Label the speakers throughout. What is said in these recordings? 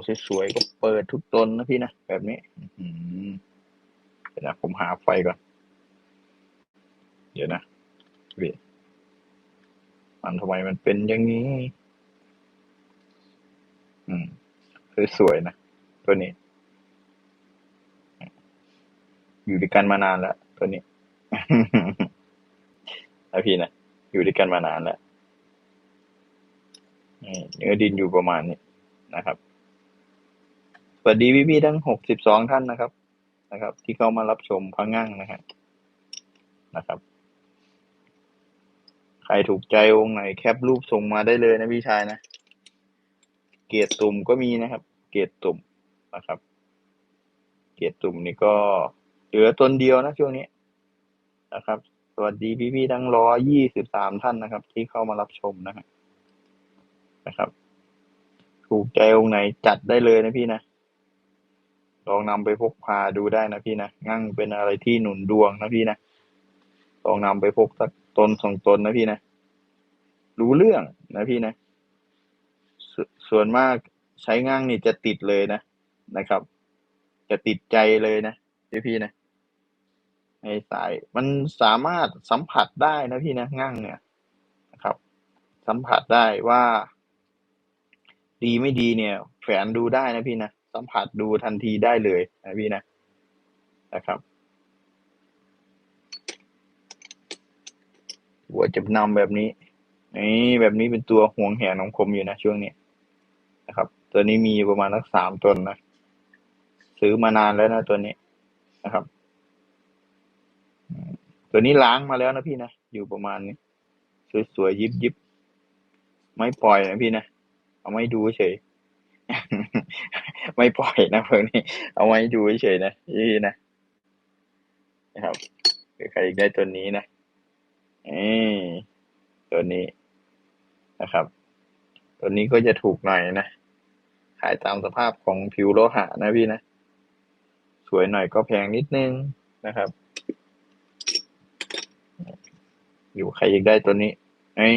Speaker 1: ตัวสวยๆก็เปิดทุกตนนะพี่นะ แบบนี้ อืเดี๋ยวนะ ผมหาไฟก่อน เดี๋ยวนะพี่มันทำไมมันเป็นอย่างนี้ อืมสวยๆนะ ตัวนี้ อยู่ด้วยกันมานานแล้ว ตัวนี้นะพี่นะ อยู่ด้วยกันมานานแล้วเนื้อดินอยู่ประมาณนี้นะครับ สวัสดีพี่ๆทั้งหกสิบสองท่านนะครับ นะครับ ที่เข้ามารับชมพังงั่งนะฮะนะครับ ใครถูกใจองค์ไหนแคปรูปส่งมาได้เลยนะพี่ชายนะ เกียรติตุ่มก็มีนะครับ เกียรติตุ่มนะครับ เกียรติตุ่มนี่ก็เหลือตนเดียวนะช่วงนี้นะครับ สวัสดีพี่ๆทั้งร้อยยี่สิบสามท่านนะครับ ที่เข้ามารับชมนะฮะนะครับ ถูกใจองค์ไหนจัดได้เลยนะพี่นะ ลองนำไปพกพาดูได้นะพี่นะงั่งเป็นอะไรที่หนุนดวงนะพี่นะลองนำไปพกสักตนสองตนนะพี่นะ รู้เรื่องนะพี่นะสส่วนมากใช้งั่งนี่จะติดเลยนะนะครับ จะติดใจเลยนะพี่พี่นะในสายมันสามารถสัมผัสได้นะพี่นะงั่งเนี่ยนะครับ สัมผัสได้ว่า ดีไม่ดีเนี่ย แฝนดูได้นะพี่นะ สัมผัสดูทันทีได้เลยนะพี่นะนะครับหัวจะนำแบบนี้นี่แบบนี้เป็นตัวห่วงแหนของผมอยู่นะช่วงนี้นะครับ ตัวนี้มีประมาณสักสามตนนะซื้อมานานแล้วนะตัวนี้นะครับ ตัวนี้ล้างมาแล้วนะพี่นะอยู่ประมาณนี้สวยๆยิบยิบๆไม่ปล่อยนะพี่นะเอาไม่ดูเฉย ไม่ปล่อยนะพวกนี้ เอาไว้ดูเฉยนะนี่นะนะครับหรือใครอยากได้ตัวนี้นะนี่ตัวนี้นะครับ ตัวนี้ก็จะถูกหน่อยนะ ขายตามสภาพของผิวโลหะนะพี่นะ สวยหน่อยก็แพงนิดนึงนะครับ อยู่ใครอยากได้ตัวนี้นี่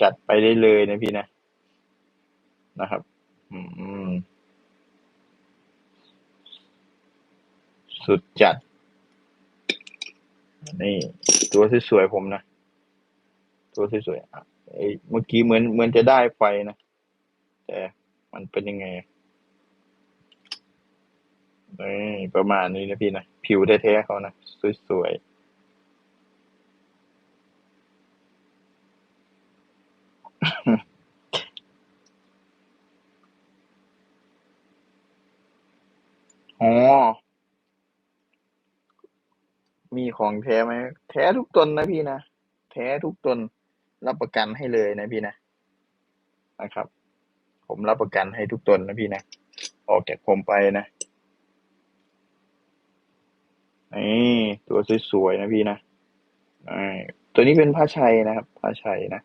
Speaker 1: จัดไปได้เลยนะพี่นะนะครับ สุดจัด นี่ ตัวสวยๆผมนะ ตัวสวยๆอะไอ้เมื่อกี้เหมือนเหมือนจะได้ไฟนะ แต่มันเป็นยังไงนี่ประมาณนี้นะพี่นะ ผิวแท้ๆเขานะ สวยๆ อ๋อ มี ของแท้ไหมแท้ทุกตนนะพี่นะแท้ทุกตนรับประกันให้เลยนะพี่นะนะครับ ผมรับประกันให้ทุกตนนะพี่นะออกจากผมไปนะนี่ตัวสวยๆนะพี่นะอตัวนี้เป็นผ้าชัยนะครับผ้าชัยนะ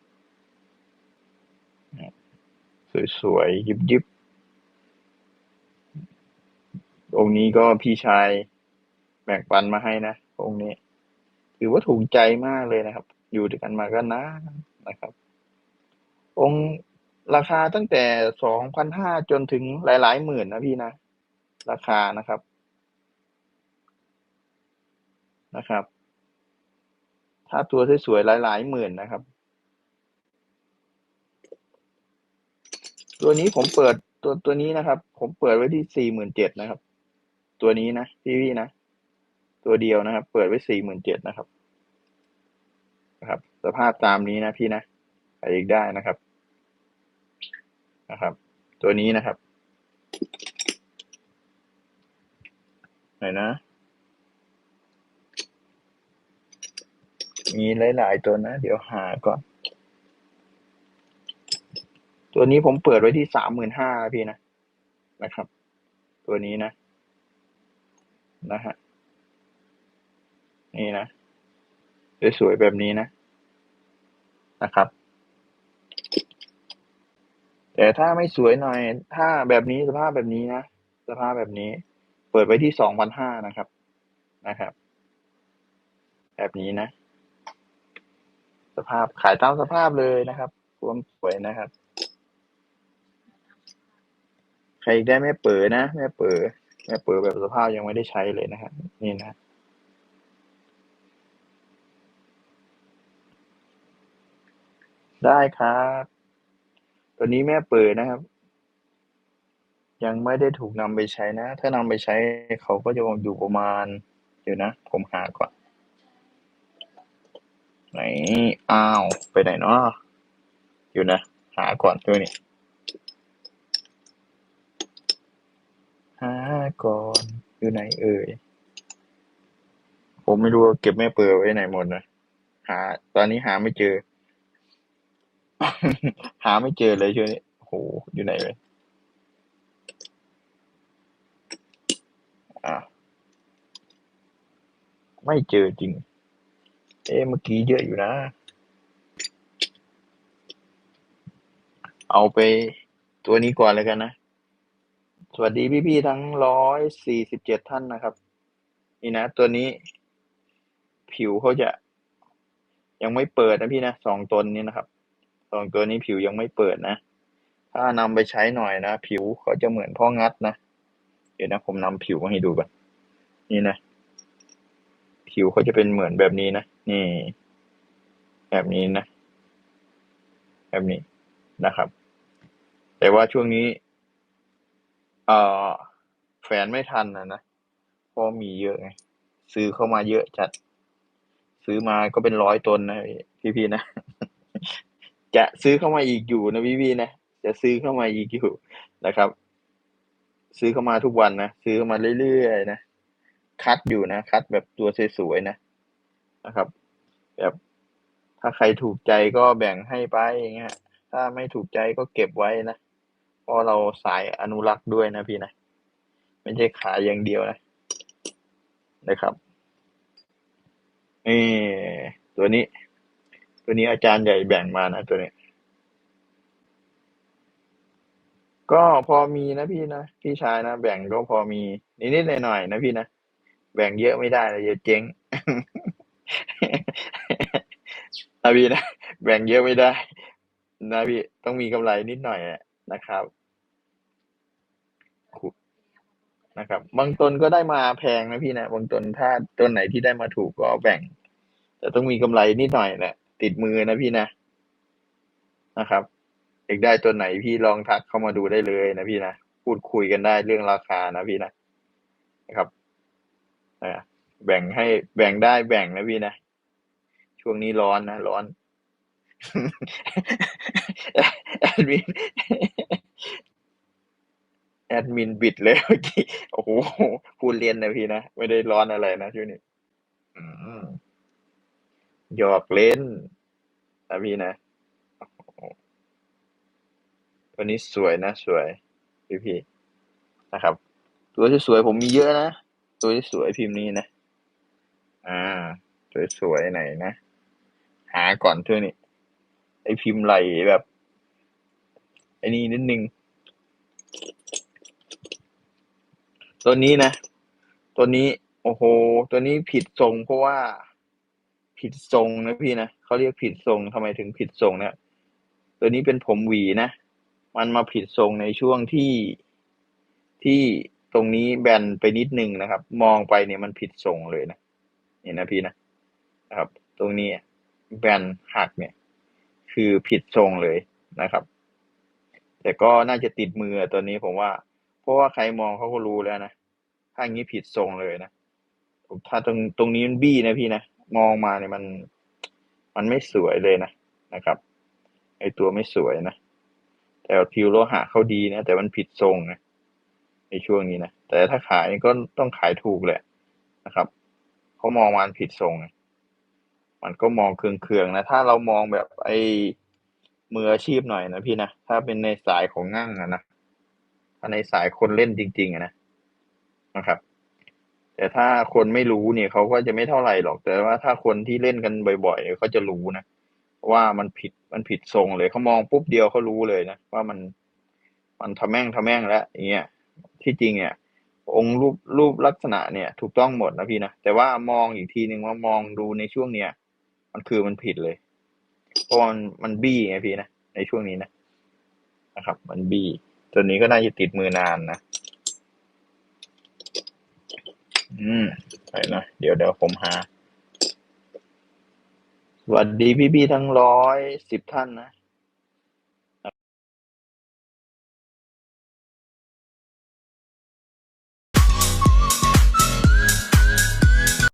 Speaker 1: สวยๆยิบๆองค์นี้ก็พี่ชายแบ่งปันมาให้นะ องค์นี้ ถือว่าถูกใจมากเลยนะครับ อยู่ด้วยกันมาก็นานนะครับ องค์ราคาตั้งแต่สองพันห้าจนถึงหลายๆหมื่นนะพี่นะ ราคานะครับนะครับ ถ้าตัวสวยๆหลายๆหมื่นนะครับ ตัวนี้ผมเปิดตัวตัวนี้นะครับ ผมเปิดไว้ที่สี่หมื่นเจ็ดนะครับ ตัวนี้นะพี่พี่นะ ตัวเดียวนะครับ เปิดไว้สี่หมื่นเจ็ดนะครับนะครับ สภาพตามนี้นะพี่นะใครอีกได้นะครับนะครับ ตัวนี้นะครับไหนนะ มีหลาย ๆ ตัวนะ เดี๋ยวหาก่อน ตัวนี้ผมเปิดไว้ที่สามหมื่นห้าพี่นะนะครับ ตัวนี้นะ นะฮะ นี่นะสวยๆแบบนี้นะนะครับ แต่ถ้าไม่สวยหน่อย ถ้าแบบนี้สภาพแบบนี้นะสภาพแบบนี้ เปิดไว้ที่สองพันห้านะครับนะครับ แบบนี้นะ สภาพขายตามสภาพเลยนะครับความสวยนะครับรอีกได้แม่เป๋อนะแม่เป๋อแม่เป๋อแบบสภาพยังไม่ได้ใช้เลยนะครับนี่นะ ได้ครับ ตัวนี้แม่เปิดนะครับ ยังไม่ได้ถูกนำไปใช้นะ ถ้านำไปใช้เขาก็จะอยู่ประมาณ เดี๋ยวนะ ผมหาก่อน ไหน อ้าว ไปไหนเนาะอยู่นะ หาก่อนตัวนี้หาก่อน อยู่ไหนเอ่ย ผมไม่รู้ว่าเก็บแม่เปิดไว้ไหนหมดนะหา ตอนนี้หาไม่เจอ หาไม่เจอเลยช่วงนี้โห อยู่ไหนเลย อะ ไม่เจอจริง เอ๊ะเมื่อกี้เยอะอยู่นะ เอาไปตัวนี้ก่อนเลยกันนะ สวัสดีพี่ๆทั้งร้อยสี่สิบเจ็ดท่านนะครับ นี่นะ ตัวนี้ ผิวเขาจะ ยังไม่เปิดนะพี่นะสองตนนี้นะครับ สองตัวนี้ผิวยังไม่เปิดนะ ถ้านำไปใช้หน่อยนะ ผิวเขาจะเหมือนพ่องัดนะ เดี๋ยวนะผมนำผิวมาให้ดูก่อนนี่นะ ผิวเขาจะเป็นเหมือนแบบนี้นะ นี่ แบบนี้นะ แบบนี้นะครับ แต่ว่าช่วงนี้ เอ่อแฝนไม่ทันนะนะเพราะมีเยอะไงซื้อเข้ามาเยอะจัด ซื้อมาก็เป็นร้อยตนนะพี่ๆนะ จะซื้อเข้ามาอีกอยู่นะพี่ๆนะ จะซื้อเข้ามาอีกอยู่นะครับ ซื้อเข้ามาทุกวันนะ ซื้อเข้ามาเรื่อยๆนะ คัดอยู่นะ คัดแบบตัวสวยๆนะ นะครับ แบบถ้าใครถูกใจก็แบ่งให้ไปอย่างเงี้ย ถ้าไม่ถูกใจก็เก็บไว้นะ เพราะเราสายอนุรักษ์ด้วยนะพี่นะ ไม่ใช่ขายอย่างเดียวนะ นะครับนี่ตัวนี้ ตัวนี้อาจารย์ใหญ่แบ่งมานะตัวนี้ก็พอมีนะพี่นะพี่ชายนะแบ่งก็พอมีนิดๆหน่อยๆนะพี่นะแบ่งเยอะไม่ได้เลยเดี๋ยวเจ๊ง นะพี่นะแบ่งเยอะไม่ได้ นะพี่ต้องมีกำไรนิดหน่อยอะนะครับ นะครับบางตนก็ได้มาแพงนะพี่นะบางตนถ้าต้นไหนที่ได้มาถูกก็แบ่ง แต่ต้องมีกำไรนิดหน่อยแหละ ติดมือนะพี่นะนะครับอยากได้ตัวไหนพี่ลองทักเข้ามาดูได้เลยนะพี่นะพูดคุยกันได้เรื่องราคานะพี่นะนะครับอ่าแบ่งให้แบ่งได้แบ่งนะพี่นะช่วงนี้ร้อนนะร้อนแอดมินแอดมินบิดเลยเมื่อกี้โอ้โหพูดเรียนนะพี่นะไม่ได้ร้อนอะไรนะช่วงนี้ อืม หยอกเล่นนะพี่นะ ตัวนี้สวยนะ สวย พี่พี่นะครับ ตัวที่สวยผมมีเยอะนะ ตัวที่สวยพิมพ์นี้นะ อ่า ตัวสวยไหนนะ หาก่อนเท่านี้ไอพิมพ์ไหลแบบไอนี่นิดนึง ตัวนี้นะ ตัวนี้ โอ้โห ตัวนี้ผิดทรงเพราะว่า ผิดทรงนะพี่นะเขาเรียกผิดทรงทำไมถึงผิดทรงเนี่ยตัวนี้เป็นผมหวีนะ มันมาผิดทรงในช่วงที่ที่ตรงนี้แบนไปนิดนึงนะครับ มองไปเนี่ยมันผิดทรงเลยนะนี่นะพี่นะนะครับ ตรงนี้แบนหักเนี่ย คือผิดทรงเลยนะครับ แต่ก็น่าจะติดมือตัวนี้ผมว่า เพราะว่าใครมองเขาก็รู้แล้วนะถ้าอย่างนี้ผิดทรงเลยนะถ้าตรงตรงนี้มันบี้นะพี่นะ มองมาเนี่ยมัน มันไม่สวยเลยนะนะครับไอตัวไม่สวยนะ แต่ผิวโลหะเขาดีนะ แต่มันผิดทรงนะในช่วงนี้นะ แต่ถ้าขายก็ต้องขายถูกแหละนะครับเขามองมันผิดทรงมันก็มองเคืองๆนะ ถ้าเรามองแบบไอมืออาชีพหน่อยนะพี่นะ ถ้าเป็นในสายของงั่งอะนะถ้าในสายคนเล่นจริงๆนะนะครับ แต่ถ้าคนไม่รู้เนี่ยเขาก็จะไม่เท่าไหร่หรอก แต่ว่าถ้าคนที่เล่นกันบ่อยๆเขาจะรู้นะว่ามันผิดมันผิดทรงเลยเขามองปุ๊บเดียวเขารู้เลยนะว่ามันมันทะแม่งทะแม่งแล้วอย่างเงี้ยที่จริงเนี่ยองค์รูปรูปลักษณะเนี่ย ถูกต้องหมดนะพี่นะแต่ว่ามองอีกทีหนึ่งว่ามองดูในช่วงเนี้ยมันคือมันผิดเลย เพราะมันมันบี้ไงพี่นะในช่วงนี้นะนะครับ มันบี้ตัวนี้ก็น่าจะติดมือนานนะ อืมใช่นะเดี๋ยวเดี๋ยวผมหา สวัสดีพี่ๆทั้งร้อยสิบท่านนะ